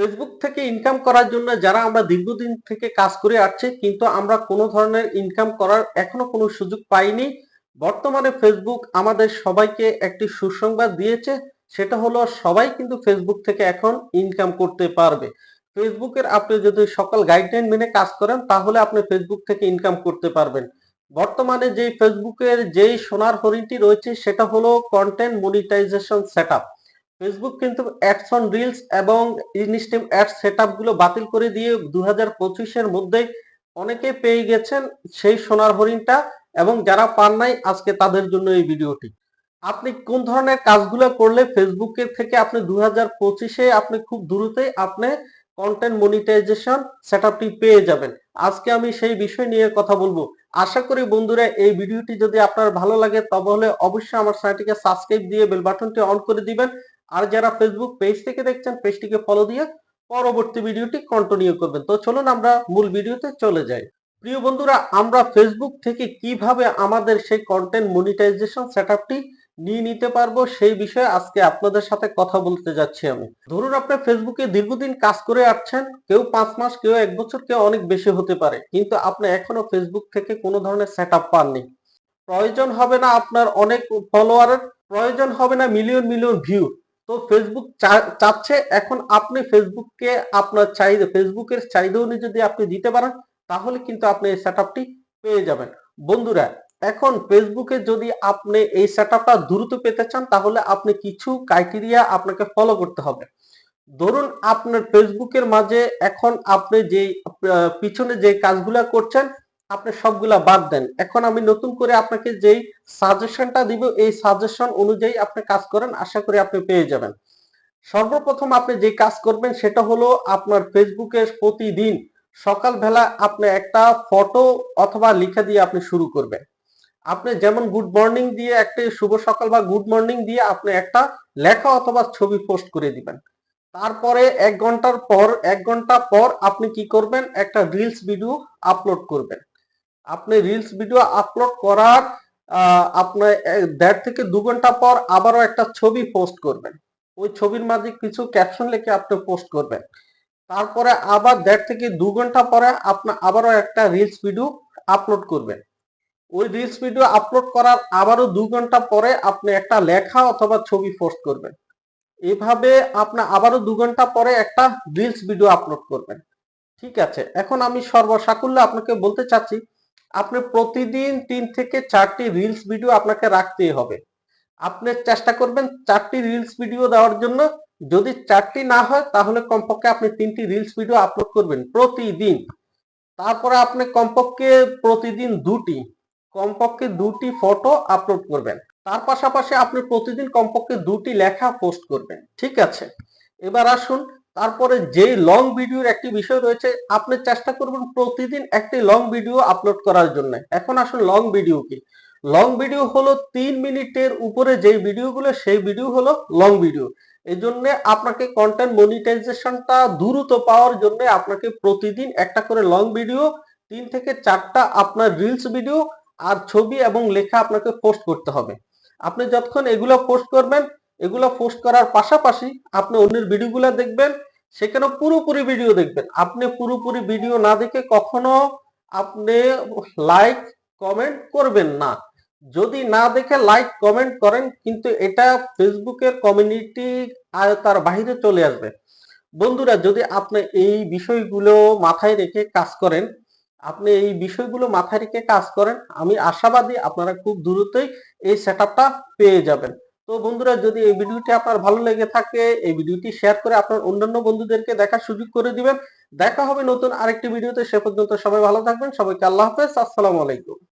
Facebook থেকে income করার জন্য যারা আমরা দীর্ঘদিন থেকে কাজ করে আসছি, কিন্তু আমরা কোনো ধরনের ইনকাম করার এখনও কোনো সুযোগ পাইনি। বর্তমানে ফেসবুক আমাদের সবাইকে একটি সুসংবাদ দিয়েছে, সেটা হলো সবাই কিন্তু ফেসবুক থেকে এখন ইনকাম করতে পারবে। ফেসবুকের আপনি যদি সকল গাইডলাইন মেনে কাজ করেন, তাহলে আপনি ফেসবুক থেকে ইনকাম করতে পারবেন। বর্তমানে যে ফেসবুকের যেই সোনার হরিণটি রয়েছে, সেটা হলো কন্টেন্ট মনিটাইজেশন সেটআপ ফেসবুক কিন্তু অ্যাডস অন রিলস এবং ইনস্টিম অ্যাডস সেটআপগুলো বাতিল করে দিয়ে দু হাজার পঁচিশের মধ্যেই অনেকে পেয়ে গেছেন সেই সোনার হরিণটা এবং যারা পান নাই, আজকে তাদের জন্য এই ভিডিওটি। আপনি কোন ধরনের কাজগুলো করলে ফেসবুকের থেকে আপনি দু হাজার পঁচিশে আপনি খুব দ্রুতই আপনি কন্টেন্ট মনিটাইজেশন সেটআপটি পেয়ে যাবেন? আজকে আমি সেই বিষয় নিয়ে কথা বলব। আশা করি বন্ধুরা, এই ভিডিওটি যদি আপনার ভালো লাগে, তাহলে অবশ্যই আমার চ্যানেলটিকে সাবস্ক্রাইব দিয়ে বেল বাটনটি অন করে দিবেন। আর যারা ফেসবুক পেজ থেকে দেখছেন পেজটিকে ফলো দিয়ে পরবর্তী ভিডিওটি কন্টিনিউ করবেন। তো চলুন আমরা মূল ভিডিওতে চলে যাই। প্রিয় বন্ধুরা, আমরা ফেসবুক থেকে কীভাবে আমাদের সেই কন্টেন্ট মনিটাইজেশন সেটআপটি নিয়ে নিতে পারব সেই বিষয়ে আজকে আপনাদের সাথে কথা বলতে যাচ্ছি আমি। ধরুন আপনি ফেসবুকে দীর্ঘদিন কাজ করে আসছেন, কেউ পাঁচ মাস, কেউ এক বছর, কেউ অনেক বেশি হতে পারে। কিন্তু আপনি এখনও ফেসবুক থেকে কোনো ধরনের সেট পাননি। প্রয়োজন হবে না আপনার অনেক ফলোয়ারের প্রয়োজন হবে না মিলিয়ন মিলিয়ন ভিউ তো ফেসবুক চাচ্ছে, এখন আপনি ফেসবুককে আপনার চাহিদা ফেসবুকের চাহিদা অনুযায়ী যদি আপনি দিতে পারেন, তাহলে কিন্তু আপনি এই সেট পেয়ে যাবেন। বন্ধুরা, এখন ফেসবুকে যদি আপনি এই সেট দ্রুত পেতে চান, তাহলে আপনি কিছু ক্রাইটেরিয়া আপনাকে ফলো করতে হবে। ধরুন, আপনার ফেসবুকের মাঝে এখন আপনি যে পিছনে যে কাজগুলা করছেন আপনি সবগুলা বাদ দেন। এখন আমি নতুন করে আপনাকে যেই সাজেশনটা দিব, এই সাজেশন অনুযায়ী আপনি কাজ করেন, আশা করি আপনি পেয়ে যাবেন। সর্বপ্রথম আপনি যে কাজ করবেন, সেটা হলো আপনার ফেসবুকে প্রতিদিন সকালবেলা আপনি একটা ফটো অথবা লিখা দিয়ে আপনি শুরু করবেন। আপনি যেমন গুড মর্নিং দিয়ে একটা শুভ সকাল বা গুড মর্নিং দিয়ে আপনি একটা লেখা অথবা ছবি পোস্ট করে দিবেন। তারপরে এক ঘণ্টার পর, এক ঘণ্টা পর আপনি কি করবেন? একটা রিলস ভিডিও আপলোড করবেন। আপনি রিলস ভিডিও আপলোড করার আপনার দেড় থেকে দু ঘণ্টা পর আবারও একটা ছবি পোস্ট করবেন। ওই ছবির মাঝে কিছু ক্যাপশন লিখে আপনি পোস্ট করবেন। তারপরে আবার দেড় থেকে দু ঘণ্টা পরে আপনি, আবারও একটা রিলস ভিডিও আপলোড করবেন। ওই রিলস ভিডিও আপলোড করার আবারও দু ঘণ্টা পরে আপনি একটা লেখা অথবা ছবি পোস্ট করবেন। এভাবে আপনি আবারও দু ঘণ্টা পরে একটা রিলস ভিডিও আপলোড করবেন। ঠিক আছে? এখন আমি সর্বসাকুল্যে আপনাকে বলতে চাচ্ছি আপনি প্রতিদিন তিন থেকে চারটি রিলস ভিডিও আপনাকে রাখতেই হবে। আপনি চেষ্টা করবেন চারটি রিলস ভিডিও দেওয়ার জন্য। যদি চারটি না হয়, তাহলে কমপক্ষে আপনি তিনটি রিলস ভিডিও আপলোড করবেন প্রতিদিন। তারপরে আপনি কমপক্ষে প্রতিদিন দুটি, কমপক্ষে দুটি ফটো আপলোড করবেন। তার পাশাপাশি আপনি প্রতিদিন কমপক্ষে দুটি লেখা পোস্ট করবেন। ঠিক আছে? এবার আসুন তারপরে যেই লং ভিডিওর একটি বিষয় রয়েছে, আপনি চেষ্টা করবেন প্রতিদিন একটি লং ভিডিও আপলোড করার জন্য। এখন আসুন লং ভিডিও কি। লং ভিডিও হলো তিন মিনিটের উপরে যেই ভিডিওগুলো সেই ভিডিও হলো লং ভিডিও এই জন্য আপনাকে কন্টেন্ট মনিটাইজেশনটা দ্রুত পাওয়ার জন্য আপনাকে প্রতিদিন একটা করে লং ভিডিও তিন থেকে চারটা আপনার রিলস ভিডিও আর ছবি এবং লেখা আপনাকে পোস্ট করতে হবে। আপনি যতক্ষণ এগুলো পোস্ট করবেন এগুলো পোস্ট করার পাশাপাশি আপনি অন্যের ভিডিওগুলো দেখবেন, সেখানে পুরোপুরি ভিডিও দেখবেন। আপনি পুরোপুরি ভিডিও না দেখে কখনো আপনি লাইক কমেন্ট করবেন না। যদি না দেখে লাইক কমেন্ট করেন, কিন্তু এটা ফেসবুকের কমিউনিটি তার বাহিরে চলে আসবে। বন্ধুরা, যদি আপনি এই বিষয়গুলো মাথায় রেখে কাজ করেন, আপনি এই বিষয়গুলো মাথায় রেখে কাজ করেন, আমি আশাবাদী আপনারা খুব দ্রুতই এই সেট পেয়ে যাবেন। তো বন্ধুরা, যদি এই ভিডিওটি আপনার ভালো লেগে থাকে, এই ভিডিওটি শেয়ার করে আপনার অন্যান্য বন্ধুদেরকে দেখার সুযোগ করে দিবেন। দেখা হবে নতুন আরেকটি ভিডিওতে, সে পর্যন্ত সবাই ভালো থাকবেন। সবাইকে আল্লাহ হাফেজ। আসসালামু আলাইকুম।